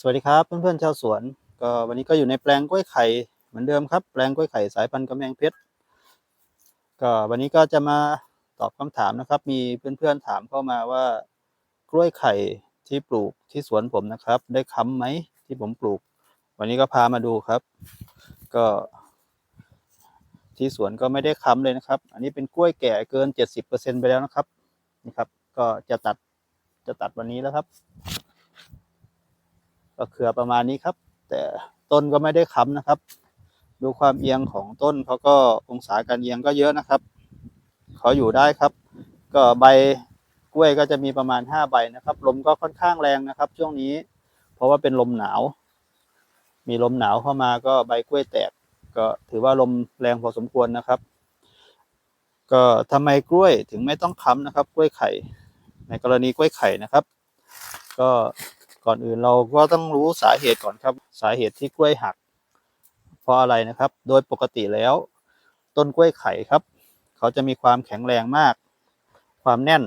สวัสดีครับเพื่อนๆชาวสวนก็วันนี้ก็อยู่ในแปลงกล้วยไข่เหมือนเดิมครับ แปลงกล้วยไข่สายพันธุ์กำแพงเพชรก็วันนี้ก็จะมาตอบคำถามนะครับ มีเพื่อนๆถามเข้ามาว่ากล้วยไข่ที่ปลูกที่สวนผมนะครับ ได้ค้ำไหมที่ผมปลูก วันนี้ก็พามาดูครับ ก็ ที่สวนก็ไม่ได้ค้ำเลยนะครับ อันนี้เป็นกล้วยแก่เกินเจ็ดสิบเปอร์เซ็นไปแล้วนะครับนี่ครับ ก็จะตัดจะตัดวันนี้แล้วครับ ก็เครือประมาณนี้ครับ แต่ต้นก็ไม่ได้ค้ำนะครับ ดูความเอียงของต้นเขาก็องศาการเอียงก็เยอะนะครับเขาอยู่ได้ครับ ก็ใบกล้วยก็จะมีประมาณห้าใบนะครับ ลมก็ค่อนข้างแรงนะครับ ช่วงนี้ เพราะว่าเป็นลมหนาว มีลมหนาวเข้ามาก็ใบกล้วยแตก ก็ถือว่าลมแรงพอสมควรนะครับ ก็ทำไมกล้วยถึงไม่ต้องค้ำนะครับ กล้วยไข่ ในกรณีกล้วยไข่นะครับ ก็ ก่อนอื่นเราก็ต้องรู้สาเหตุก่อนครับ สาเหตุที่กล้วยหัก เพราะอะไรนะครับ โดยปกติแล้ว ต้นกล้วยไข่ครับ เขาจะมีความแข็งแรงมาก ความแน่น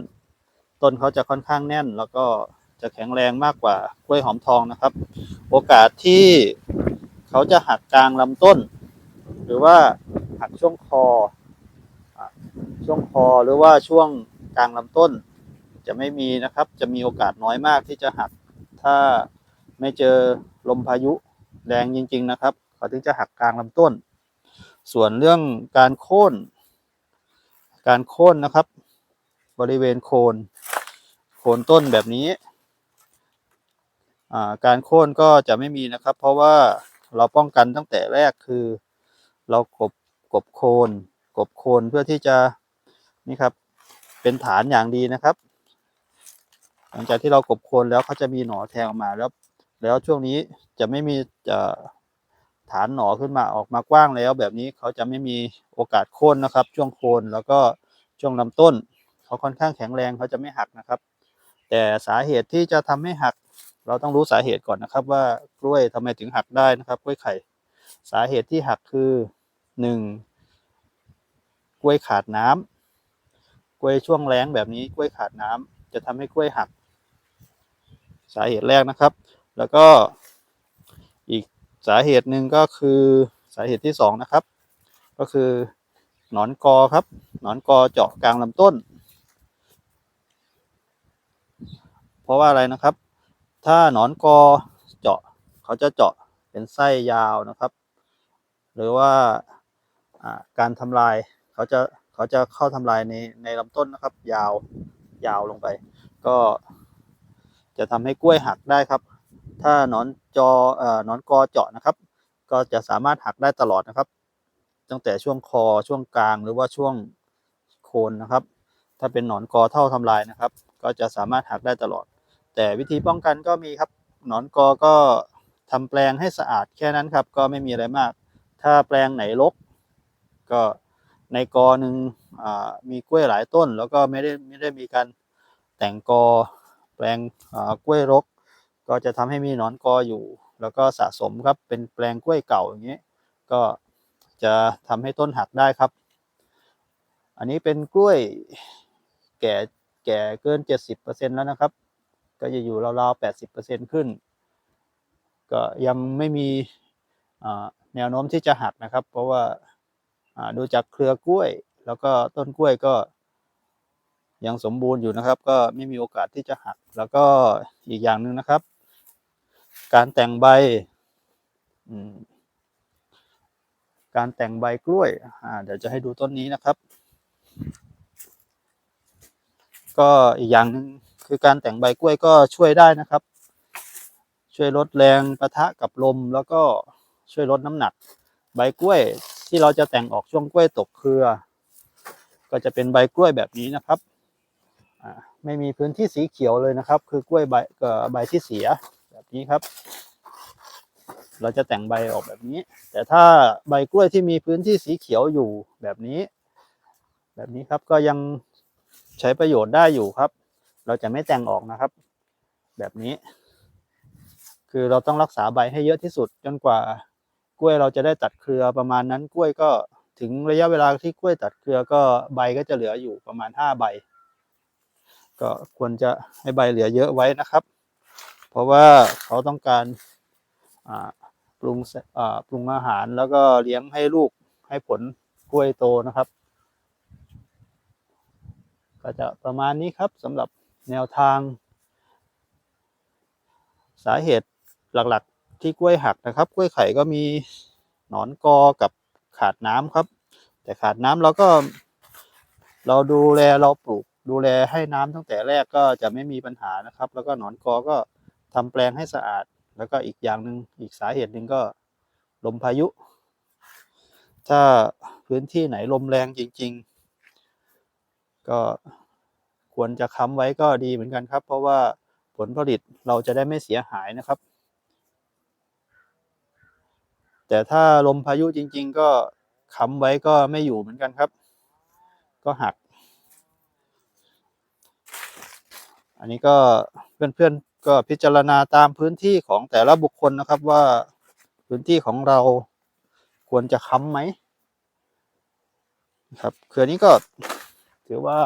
ต้นเขาจะค่อนข้างแน่น แล้วก็จะแข็งแรงมากกว่ากล้วยหอมทองนะครับ โอกาสที่เขาจะหักกลางลำต้น หรือว่าหักช่วงคอช่วงคอหรือว่าช่วงกลางลำต้น จะไม่มีนะครับ จะมีโอกาสน้อยมากที่จะหัก ถ้าไม่เจอลมพายุแรงจริง ๆ นะครับ เขาถึงจะหักกลางลำต้น ส่วนเรื่องการโค่น การโค่นนะครับ บริเวณโคนโคนต้นแบบนี้อ่าการโค่นก็จะไม่มีนะครับ เพราะว่าเราป้องกันตั้งแต่แรกคือ เรากบกบโคน กบโคนเพื่อที่จะนี่ครับ เป็นฐานอย่างดีนะครับ หลังจากที่เรากบโคนแล้วเขาจะมีหน่อแทงออกมาแล้ว แล้วช่วงนี้จะไม่มีจะฐานหน่อขึ้นมาออกมากว้างแล้ว แบบนี้เขาจะไม่มีโอกาสโค่นนะครับ ช่วงโคนแล้วก็ช่วงลำต้นเขาค่อนข้างแข็งแรงเขาจะไม่หักนะครับ แต่สาเหตุที่จะทำให้หัก เราต้องรู้สาเหตุก่อนนะครับ ว่ากล้วยทำไมถึงหักได้นะครับ กล้วยไข่ สาเหตุที่หักคือหนึ่งกล้วยขาดน้ำกล้วยช่วงแล้งแบบนี้กล้วยขาดน้ำจะทำให้กล้วยหัก สาเหตุแรกนะครับ แล้วก็อีกสาเหตุหนึ่งก็คือสาเหตุที่สองนะครับ ก็คือหนอนกอครับ หนอนกอเจาะกลางลำต้น เพราะว่าอะไรนะครับ ถ้าหนอนกอเจาะเขาจะเจาะเป็นไส้ยาวนะครับ หรือว่าการทำลายเขาจะเขาจะเข้าทำลายในในลำต้นนะครับ ยาวยาวลงไป ก็ จะทำให้กล้วยหักได้ครับ ถ้าหนอนจอเอ่อหนอนกอเจาะนะครับ ก็จะสามารถหักได้ตลอดนะครับ ตั้งแต่ช่วงคอช่วงกลางหรือว่าช่วงโคนนะครับ ถ้าเป็นหนอนกอเท่าทำลายนะครับ ก็จะสามารถหักได้ตลอด แต่วิธีป้องกันก็มีครับหนอนกอก็ทำแปลงให้สะอาดแค่นั้นครับ ก็ไม่มีอะไรมาก ถ้าแปลงไหนรกก็ในกอหนึ่งมีกล้วยหลายต้น แล้วก็ไม่ได้ไม่ได้มีการแต่งกอ ปลงกล้วยรก ก็จะทำให้มีหนอนกออยู่ แล้วก็สะสมครับเป็นแปลงกล้วยเก่าอย่างนี้ก็จะทำให้ต้นหักได้ครับ อันนี้เป็นกล้วยแก่แก่เกิน 70%แล้วนะครับ ก็จะอยู่ราวๆ80%ขึ้น ก็ยังไม่มีแนวโน้มที่จะหักนะครับ เพราะว่าดูจากเครือกล้วย แล้วก็ต้นกล้วยก็ ยังสมบูรณ์อยู่นะครับ ก็ไม่มีโอกาสที่จะหัก แล้วก็อีกอย่างหนึ่งนะครับ การแต่งใบการแต่งใบกล้วยเดี๋ยวจะให้ดูต้นนี้นะครับ ก็อีกอย่างหนึ่งคือการแต่งใบกล้วยก็ช่วยได้นะครับ ช่วยลดแรงประทะกับลมแล้วก็ช่วยลดน้ำหนัก ใบกล้วยที่เราจะแต่งออกช่วงกล้วยตกเครือ ก็จะเป็นใบกล้วยแบบนี้นะครับ ไม่มีพื้นที่สีเขียวเลยนะครับ คือกล้วยใบใบที่เสียแบบนี้ครับ เราจะแต่งใบออกแบบนี้ แต่ถ้าใบกล้วยที่มีพื้นที่สีเขียวอยู่แบบนี้ แบบนี้ครับก็ยังใช้ประโยชน์ได้อยู่ครับ เราจะไม่แต่งออกนะครับ แบบนี้ คือเราต้องรักษาใบให้เยอะที่สุดจนกว่ากล้วยเราจะได้ตัดเครือประมาณนั้นกล้วยก็ถึงระยะเวลาที่กล้วยตัดเครือก็ใบก็จะเหลืออยู่ประมาณห้าใบ ก็ควรจะให้ใบเหลือเยอะไว้นะครับ เพราะว่าเขาต้องการปรุงปรุงอาหารแล้วก็เลี้ยงให้ลูกให้ผลกล้วยโตนะครับ ก็จะประมาณนี้ครับสำหรับแนวทาง สาเหตุหลักๆ ที่กล้วยหักนะครับ กล้วยไข่ก็มีหนอนกอกับขาดน้ำครับ แต่ขาดน้ำเราก็เราดูแลเราปลูก ดูแลให้น้ำตั้งแต่แรกก็จะไม่มีปัญหานะครับ แล้วก็หนอนกอก็ทำแปลงให้สะอาด แล้วก็อีกอย่างหนึ่งอีกสาเหตุหนึ่งก็ลมพายุ ถ้าพื้นที่ไหนลมแรงจริง ๆ ก็ควรจะค้ำไว้ก็ดีเหมือนกันครับ เพราะว่าผลผลิตเราจะได้ไม่เสียหายนะครับ แต่ถ้าลมพายุจริง ๆ ก็ค้ำไว้ก็ไม่อยู่เหมือนกันครับ ก็หัก อันนี้ก็เพื่อนๆก็พิจารณาตามพื้นที่ของแต่ละบุคคลนะครับว่าพื้นที่ของเราควรจะค้ำไหมครับเครือนี้ก็ถือว่า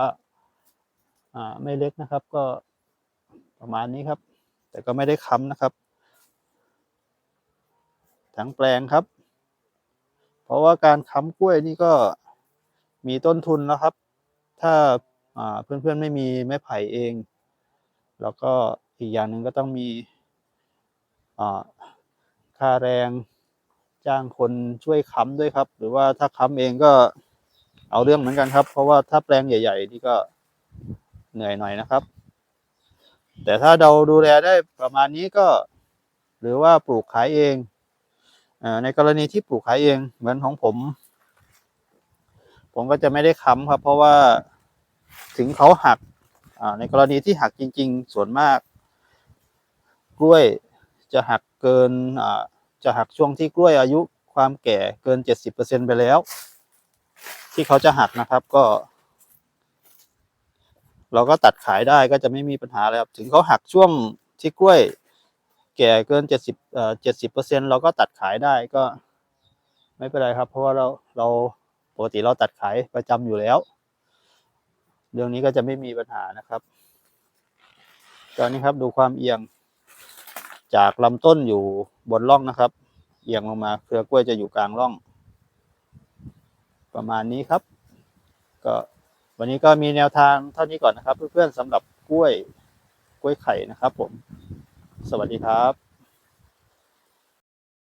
ไม่เล็กนะครับก็ประมาณนี้ครับ แต่ก็ไม่ได้ค้ำนะครับ ทั้งแปลงครับ เพราะว่าการค้ำกล้วยนี่ก็มีต้นทุนแล้วครับ ถ้าอ่าเพื่อนๆไม่มีไม้ไผ่เอง แล้วก็อีกอย่างหนึ่งก็ต้องมีค่าแรงจ้างคนช่วยค้ำด้วยครับ หรือว่าถ้าค้ำเองก็เอาเรื่องเหมือนกันครับ เพราะว่าถ้าแปลงใหญ่ ๆ นี่ก็เหนื่อยหน่อยนะครับ แต่ถ้าเราดูแลได้ประมาณนี้ก็ หรือว่าปลูกขายเองอในกรณีที่ปลูกขายเองเหมือนของผม ผมก็จะไม่ได้ค้ำครับ เพราะว่าถึงเขาหัก ในกรณีที่หักจริง ๆ ส่วนมาก กล้วยจะหักเกินจะหักช่วงที่กล้วยอายุความแก่เกินเจ็ดสิบเปอร์เซ็นไปแล้ว ที่เขาจะหักนะครับก็ เราก็ตัดขายได้ก็จะไม่มีปัญหาเลยครับ ถึงเขาหักช่วงที่กล้วย แก่เกินเจ็ดสิบเอ่อเจ็ดสิบเปอร์เซ็นเราก็ตัดขายได้ก็ ไม่เป็นไรครับ เพราะว่าเราเราปกติเราตัดขายประจำอยู่แล้ว เรื่องนี้ก็จะไม่มีปัญหานะครับ ตอนนี้ครับดูความเอียง จากลำต้นอยู่บนร่องนะครับ เอียงลงมาเครือกล้วยจะอยู่กลางร่อง ประมาณนี้ครับ ก็วันนี้ก็มีแนวทางเท่านี้ก่อนนะครับ เพื่อนๆสำหรับกล้วยกล้วยไข่นะครับ ผม สวัสดีครับ